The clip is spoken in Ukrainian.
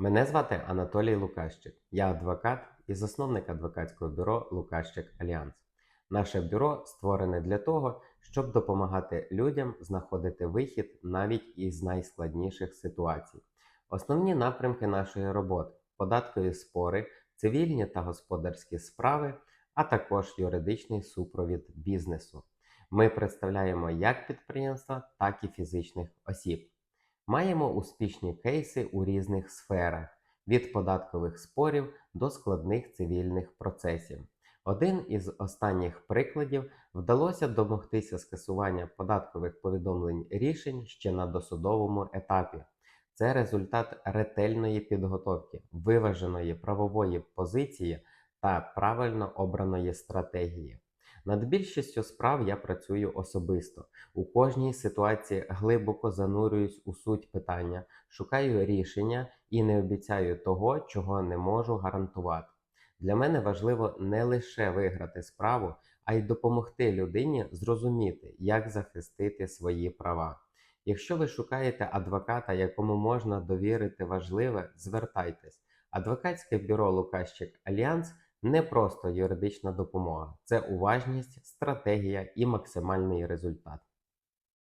Мене звати Анатолій Лукащик. Я адвокат і засновник адвокатського бюро Лукащик Альянс. Наше бюро створене для того, щоб допомагати людям знаходити вихід навіть із найскладніших ситуацій. Основні напрямки нашої роботи податкові спори, цивільні та господарські справи, а також юридичний супровід бізнесу. Ми представляємо як підприємства, так і фізичних осіб. Маємо успішні кейси у різних сферах від податкових спорів до складних цивільних процесів. Один із останніх прикладів вдалося домогтися скасування податкових повідомлень рішень ще на досудовому етапі. Це результат ретельної підготовки, виваженої правової позиції та правильно обраної стратегії. Над більшістю справ я працюю особисто. У кожній ситуації глибоко занурююсь у суть питання, шукаю рішення і не обіцяю того, чого не можу гарантувати. Для мене важливо не лише виграти справу, а й допомогти людині зрозуміти, як захистити свої права. Якщо ви шукаєте адвоката, якому можна довірити важливе, звертайтесь. Адвокатське бюро Лукащик Альянс не просто юридична допомога, це уважність, стратегія і максимальний результат.